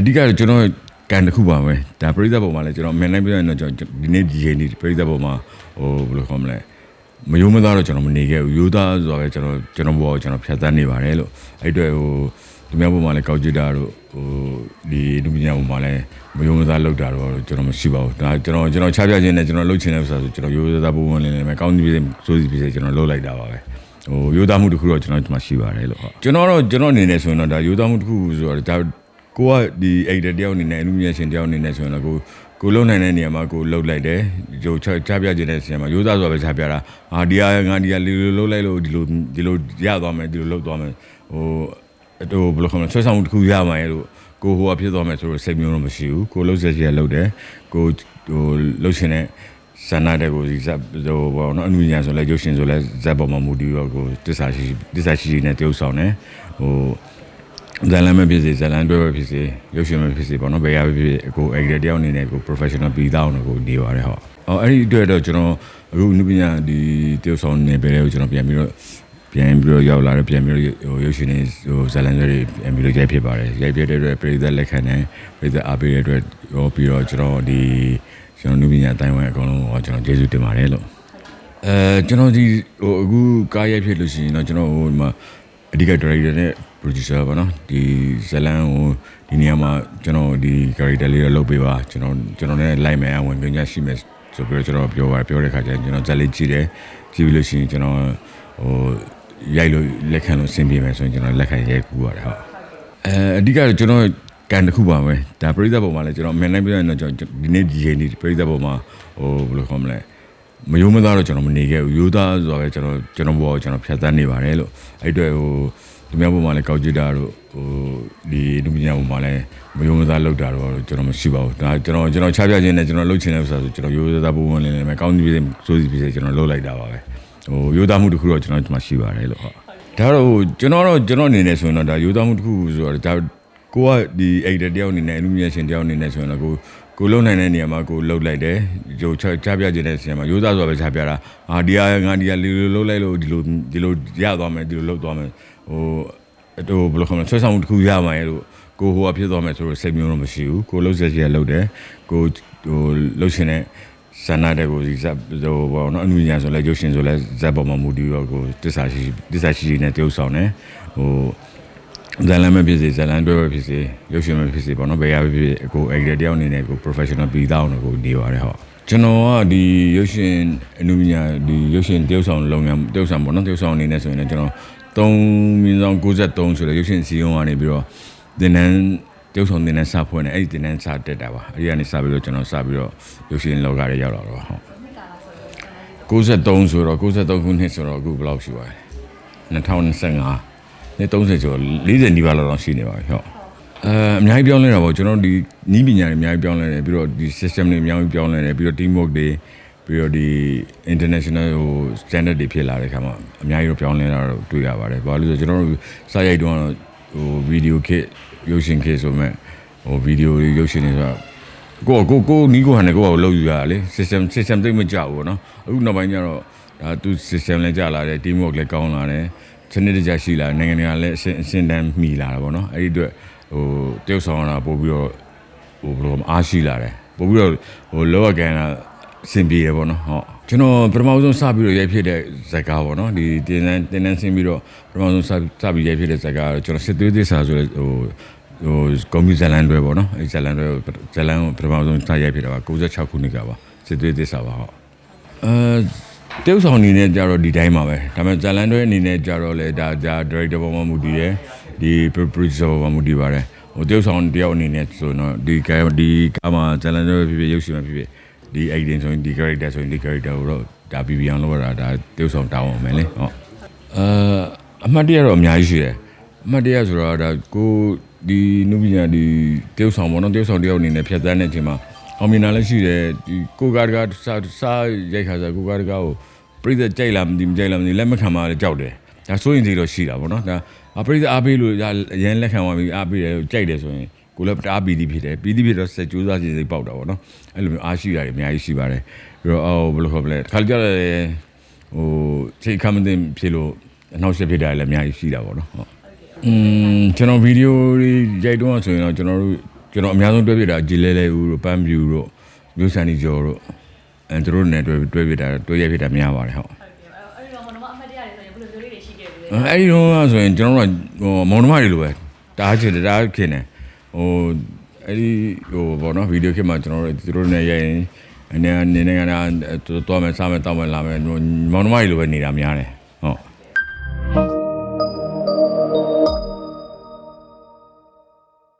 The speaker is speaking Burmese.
အဓိကတော့ကျွန်တော်ကန်တစ်ခုပါပဲဒါပရိသတ်ပုံမှာလည်းကျွန်တော်မန်နိုင်ပြရရင်တော့ကျွန်တော်ဒီနေ့ဒီချိန်ဒီပရိသတ်ပုံမှာဟိုဘယ်လိုခေါ်မလဲမယုံမသားတော့ကျွန်တော်မနေခဲ့ဘူးရိုးသားဆိုတော့ကျွန်တော်ကျွန်တော်ဘောကျွန်တော်ဖြတ်သန်းနေပါတယ်လို့အဲ့အတွက်ဟိုဒီမြောက်ပုံမှာလည်းကောက်ကြည့်တာတို့ဟိုဒီဒုပညာပုံမှာလည်းမယုံမသားလောက်တာတော့ကျွန်တော်မရှိပါဘူးဒါကျွန်တော်ကျွန်တော်ချပြခြင်းနဲ့ကျွန်တော်လှုပ်ချင်တဲ့ဥစ္စာဆိုကျွန်တော်ရိုးသားပုံဝင်နေတယ်မယ်ကောင်းကြီးပြည်စိုးစီပြည်ကျွန်တော်လှုပ်လိုက်တာပါပဲဟိုရိုးသားမှုတစ်ခုတော့ကျွန်တော်ဒီမှာရှိပါတယ်လို့ဟုတ်ကျွန်တော်တော့ကျွန်တော်အနေနဲ့ဆိုရင်တော့ဒါရိုးသားမှုတစ်ခုဆိုတော့ဒါ ကိုကဒီအိတ်တယောက်အနေနဲ့အမှုမြရှင်တယောက်အနေနဲ့ဆိုရင်တော့ကိုကိုလုံနိုင်တဲ့နေရာမှာကိုလှုပ်လိုက်တယ်ကြိုချချပြခြင်းတဲ့နေရာမှာရိုးသားဆိုတာပဲချပြတာအာဒီဟာငါဒီဟာလီလိုလှုပ်လိုက်လို့ဒီလိုဒီလိုရသွားမယ်ဒီလိုလှုပ်သွားမယ်ဟိုဟိုဘယ်လိုခေါ်မလဲဆွဲဆောင်မှုတစ်ခုရမှာရဲ့လို့ကိုဟိုကဖြစ်သွားမယ်ဆိုတော့စိတ်မျိုးတော့မရှိဘူးကိုလှုပ်ဆက်ချင်လှုပ်တယ်ကိုဟိုလှုပ်ရှင်တဲ့ဆန္ဒတဲ့ကိုဒီဇက်ဟိုဘောနော်အနုညာဆိုလဲရုပ်ရှင်ဆိုလဲဇက်ပေါ်မှာမူတည်တော့ကိုတစ္ဆာရှိတစ္ဆာရှိရှိနဲ့တရုပ်ဆောင်တယ်ဟို ဇလန်မဖြစ်စေဇလန်တွဲပဲဖြစ်စေရုပ်ရှင်မဖြစ်စေပေါ့နော်ဘယ်ရဖြစ်ဖြစ်ကို actor တယောက်အနေနဲ့ကို professional ပြီးသားအောင်ကိုနေပါတယ်ဟောအော်အဲ့ဒီအတွက်တော့ကျွန်တော်အခုအနုပညာဒီတရုပ်ဆောင်နေပဲကိုကျွန်တော်ပြန်ပြီးတော့ပြန်ပြီးတော့ရောက်လာတယ်ပြန်ပြီးတော့ဟိုရုပ်ရှင်တွေဟိုဇလန်တွေပြန်ပြီးတော့ရိုက်ဖြစ်ပါတယ်ရိုက်ဖြစ်တဲ့အတွက်ပြည်သက်လက်ခံတယ်ပြည်သက်အားပေးတဲ့အတွက်ရောပြီးတော့ကျွန်တော်ဒီကျွန်တော်နုပညာအတိုင်းဝိုင်းအကုန်လုံးဟောကျွန်တော်ကျေးဇူးတင်ပါတယ်လို့အဲကျွန်တော်ဒီဟိုအခုကားရိုက်ဖြစ်လို့ရှိရင်တော့ကျွန်တော်ဟိုဒီမှာ အဓိက director နဲ့ producer ပါနော်ဒီဇလန်ဟိုဒီနေရာမှာကျွန်တော်ဒီ character လေးတော့လုပ်ပေးပါကျွန်တော်ကျွန်တော်နဲ့လိုက်မယ်ဝင်ကြရှိမယ်ဆိုပြီးတော့ကျွန်တော်ပြောပါပြောတဲ့ခါကျရင်ကျွန်တော်ဇက်လေးကြည့်တယ်ကြည့်ပြီးလို့ရှိရင်ကျွန်တော်ဟိုရိုက်လို့လက်ခံလို့အဆင်ပြေမယ်ဆိုရင်ကျွန်တော်လက်ခံရိုက်ကူပါတယ်ဟုတ်အဲအဓိကတော့ကျွန်တော်ကန်တစ်ခုပါပဲဒါပရိသတ်ပုံမှာလည်းကျွန်တော်မန်နိုင်ပြရရင်တော့ကျွန်တော်ဒီနေ့ဒီချိန်ဒီပရိသတ်ပုံမှာဟိုဘယ်လိုခေါ်မလဲ မယုံမသားတော့ကျွန်တော်မနေခဲ့ဘူးရိုးသားဆိုတော့ကျွန်တော်ကျွန်တော်ဘောကျွန်တော်ဖြတ်သန်းနေပါတယ်လို့အဲ့အတွက်ဟိုဒီမြောက်ပုံမှာလည်းကောက်ကြည့်တာတို့ဟိုဒီဒုပညာပုံမှာလည်းမယုံမသားလောက်တာတော့ကျွန်တော်မရှိပါဘူးဒါကျွန်တော်ကျွန်တော်ချပြခြင်းနဲ့ကျွန်တော်လှုပ်ချင်တဲ့ဥစ္စာဆိုကျွန်တော်ရိုးသားပုံဝင်နေတယ်မယ်ကောင်းကြီးပြည်စိုးစီပြည်ကျွန်တော်လှုပ်လိုက်တာပါပဲဟိုရိုးသားမှုတစ်ခုတော့ကျွန်တော်ဒီမှာရှိပါတယ်လို့ဟုတ်ဒါတော့ဟိုကျွန်တော်တော့ကျွန်တော်အနေနဲ့ဆိုရင်တော့ဒါရိုးသားမှုတစ်ခုဆိုတော့ဒါကိုကဒီအိတ်တယောက်အနေနဲ့အမှုမြရှင်တယောက်အနေနဲ့ဆိုရင်တော့ကို ကိုလုံနိုင်တဲ့နေရာမှာကိုလှုပ်လိုက်တယ်ကြိုချချပြခြင်းတဲ့နေရာမှာရိုးသားဆိုတာပဲချပြတာအာဒီဟာငါဒီဟာလီလိုလှုပ်လိုက်လို့ဒီလိုဒီလိုရသွားမယ်ဒီလိုလှုပ်သွားမယ်ဟိုဟိုဘယ်လိုခေါ်မလဲဆွဲဆောင်မှုတစ်ခုရမှာရဲ့လို့ကိုဟိုကဖြစ်သွားမယ်ဆိုတော့စိတ်မျိုးတော့မရှိဘူးကိုလှုပ်ဆက်ချင်လှုပ်တယ်ကိုဟိုလှုပ်ရှင်တဲ့ဆန္ဒတဲ့ကိုဒီဇက်ဟိုဘောနော်အနုညာဆိုလဲရုပ်ရှင်ဆိုလဲဇက်ပေါ်မှာမူတည်တော့ကိုတစ္ဆာရှိတစ္ဆာရှိရှိနဲ့တရုပ်ဆောင်တယ်ဟို ဇလန်မဖြစ်စေဇလန်တွဲပဲဖြစ်စေရုပ်ရှင်မဖြစ်စေပေါ့နော်ဘယ်ရဖြစ်ဖြစ်ကို actor တယောက်အနေနဲ့ကို professional ပြီးသားအောင်ကိုနေပါတယ်ဟောကျွန်တော်ကဒီရုပ်ရှင်အနုပညာဒီရုပ်ရှင်တရုပ်ဆောင်လုပ်ငန်းတရုပ်ဆောင်ပေါ့နော်တရုပ်ဆောင်အနေနဲ့ဆိုရင်လည်းကျွန်တော်3မြင်းဆောင်93ဆိုတဲ့ရုပ်ရှင်စီယုံကနေပြီးတော့သင်တန်းတရုပ်ဆောင်သင်တန်းစဖွင့်တယ်အဲ့ဒီသင်တန်းစတက်တာပါအဲ့ဒီကနေစပြီးတော့ကျွန်တော်စပြီးတော့ရုပ်ရှင်လောကတွေရောက်လာတော့ဟုတ်93ဆိုတော့93ခုနှစ်ဆိုတော့အခုဘယ်လောက်ရှိပါလဲ2025 နှစ်30ကျော်40နီးပါးလောက်တော့ရှိနေပါပြီဟုတ်အဲအများကြီးပြောင်းလဲတာပေါ့ကျွန်တော်ဒီနီးပညာတွေအများကြီးပြောင်းလဲတယ်ပြီးတော့ဒီ system တွေအများကြီးပြောင်းလဲတယ်ပြီးတော့ team work တွေပြီးတော့ဒီ international ဟို standard တွေဖြစ်လာတဲ့ခါမှာအများကြီးတော့ပြောင်းလဲတာတော့တွေ့ရပါတယ်ဘာလို့လဲဆိုတော့ကျွန်တော်တို့စာရိုက်တော့ဟို video kit ရုပ်ရှင် kit ဆိုမဲ့ဟို video တွေရုပ်ရှင်တွေဆိုတော့ကိုကိုကိုနီးကိုဟန်နဲ့ကိုကိုလောက်ယူရတာလေ system system သိမ့်မကြဘူးပေါ့နော်အခုနောက်ပိုင်းကျတော့ဒါသူ system လည်းကြလာတယ် team work လည်းကောင်းလာတယ် စနစ်တကျရှိလာနိုင်ငံတကာလည်းအရှင်းအရှင်းတန်းမှီလာတာပေါ့နော်အဲ့ဒီအတွက်ဟိုတရုတ်ဆောင်တာပို့ပြီးတော့ဟိုဘယ်လိုအားရှိလာတယ်ပို့ပြီးတော့ဟိုလောကကန်တာအဆင်ပြေတယ်ပေါ့နော်ဟုတ်ကျွန်တော်ပထမဆုံးစပြီးတော့ရိုက်ဖြစ်တဲ့ဇက်ကားပေါ့နော်ဒီတင်းတန်းတင်းတန်းဆင်းပြီးတော့ပထမဆုံးစစပြီးရိုက်ဖြစ်တဲ့ဇက်ကားကျွန်တော်စစ်သွေးသစ္စာဆိုတဲ့ဟိုဟိုကွန်ပျူတာဇလန်တွေပေါ့နော်အဲဇလန်တွေဇလန်ကိုပထမဆုံးစရိုက်ဖြစ်တာပါ96ခုနှစ်ကပါစစ်သွေးသစ္စာပါဟုတ်အဲ တရုတ်ဆောင်အနေနဲ့ကြတော့ဒီတိုင်းပါပဲဒါပေမဲ့ဇလန်တွေအနေနဲ့ကြတော့လေဒါဒါ director ပေါ်မှာမူတည်တယ်ဒီ producer ပေါ်မှာမူတည်ပါတယ်ဟိုတရုတ်ဆောင်တယောက်အနေနဲ့ဆိုတော့ဒီကဒီကမှာဇလန်တွေဖြစ်ဖြစ်ရုပ်ရှင်ဖြစ်ဖြစ်ဒီ acting ဆိုရင်ဒီ character ဆိုရင်ဒီ character ကိုတော့ဒါပြီးပြီးအောင်လုပ်ရတာဒါတရုတ်ဆောင်တောင်းအောင်မယ်လေဟုတ်အဲအမှတ်တရတော့အများကြီးရှိတယ်အမှတ်တရဆိုတော့ဒါကိုဒီနုပညာဒီတရုတ်ဆောင်ပေါ့နော်တရုတ်ဆောင်တယောက်အနေနဲ့ဖြတ်သန်းတဲ့အချိန်မှာ အောင်မြင်တာလည်းရှိတယ်ဒီကိုကားတကားစားစားရိုက်ခါစားကိုကားတကားကိုပြိသက်ကြိုက်လားမသိမကြိုက်လားမသိလက်မခံပါလေကြောက်တယ်ဒါစိုးရင်စီတော့ရှိတာပေါ့နော်ဒါအပြိသက်အားပေးလို့ရန်လက်ခံသွားပြီးအားပေးတယ်ကြိုက်တယ်ဆိုရင်ကိုလည်းတအားပီတိဖြစ်တယ်ပီတိဖြစ်တော့စက်ကြိုးစားစီစိတ်ပေါက်တာပေါ့နော်အဲ့လိုမျိုးအားရှိတာတွေအများကြီးရှိပါတယ်ပြီးတော့အော်ဘယ်လိုခေါ်မလဲခါကြတယ်ဟိုချိန်ခမတင်ဖြစ်လို့အနောက်ရှက်ဖြစ်တာလည်းအများကြီးရှိတာပေါ့နော်ဟုတ်อืมကျွန်တော်ဗီဒီယိုတွေရိုက်တော့ဆိုရင်တော့ကျွန်တော်တို့ ကျွန်တော်အများဆုံးတွဲပြတာဂျီလဲလဲဦးတို့ပန်းပြူတို့မျိုးဆန်နီကျော်တို့အဲသူတို့နဲ့တွဲတွဲပြတာတွဲရပြတာများပါတယ်ဟုတ်ဟုတ်ကဲ့အဲ့ဒီတော့မနမအမှတ်တရတွေဆိုရင်ဘယ်လိုမျိုးလေးတွေရှိခဲ့ပြီလဲအဲ့ဒီတော့ဆိုရင်ကျွန်တော်တို့ကဟိုမောင်နှမတွေလိုပဲတားချင်တယ်တားခင်တယ်ဟိုအဲ့ဒီဟိုဘောနော်ဗီဒီယိုခင်မှာကျွန်တော်တို့သူတို့နဲ့ရိုက်ရင်အနေနဲ့နေနေကနာတော့မယ်စားမယ်တောက်မယ်လာမယ်မောင်နှမတွေလိုပဲနေတာများတယ်